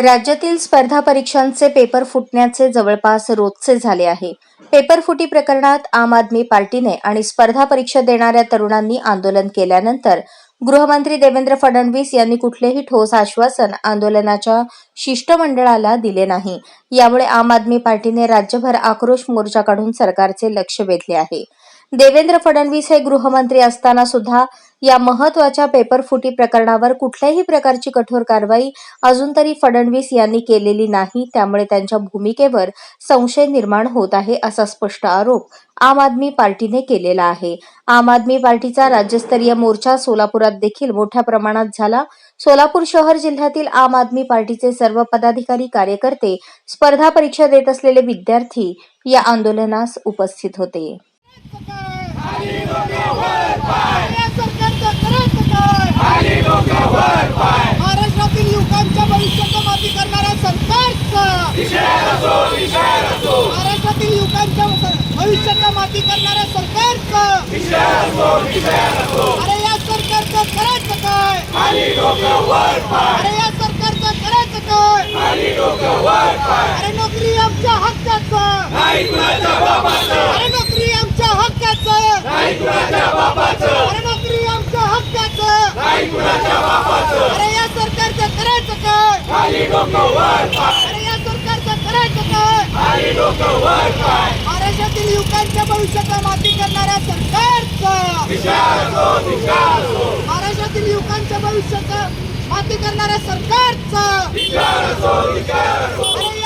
राज्यातील स्पर्धा परीक्षांचे पेपर फुटण्याचे जवळपास रोजचे झाले आहे. पेपर फुटी प्रकरणात आम आदमी पार्टीने आणि स्पर्धा परीक्षा देणाऱ्या तरुणांनी आंदोलन केल्यानंतर गृहमंत्री देवेंद्र फडणवीस यांनी कुठलेही ठोस आश्वासन आंदोलनाच्या शिष्टमंडळाला दिले नाही. यामुळे आम आदमी पार्टीने राज्यभर आक्रोश मोर्चा काढून सरकारचे लक्ष वेधले आहे. देवेंद्र फडणवीस हे गृहमंत्री असताना सुद्धा या महत्त्वाच्या पेपरफुटी प्रकरणावर कुठल्याही प्रकारची कठोर कारवाई अजून तरी फडणवीस यांनी केलेली नाही. त्यामुळे त्यांच्या भूमिकेवर संशय निर्माण होत आहे असा स्पष्ट आरोप आम आदमी पार्टीने केलेला आहे. आम आदमी पार्टीचा राज्यस्तरीय मोर्चा सोलापुरात देखील मोठ्या प्रमाणात झाला. सोलापूर शहर जिल्ह्यातील आम आदमी पार्टीचे सर्व पदाधिकारी कार्यकर्ते स्पर्धा परीक्षा देत असलेले विद्यार्थी या आंदोलनास उपस्थित होते या सरकारचं करायचं काय महाराष्ट्रातील युवकांच्या भविष्याचं माती करणाऱ्या सरकारचं. महाराष्ट्रातील युवकांच्या भविष्याचं माती करणाऱ्या सरकारचं. अरे या सरकारचं करायचं काय? अरे या सरकारचं करायचं काय? अरे नोकरी आमच्या हक्काचं अरे नोकरी आमच्या हक्काचं अरे नोकरी आमच्या हक्काचं अरे या सरकारचं करायचं काय अरे या सरकारचं करायचं काय? महाराष्ट्रातील युवकांच्या भविष्याचा माती करणाऱ्या सरकारचं. महाराष्ट्रातील युवकांच्या भविष्याचा माती करणाऱ्या सरकारचं. अरे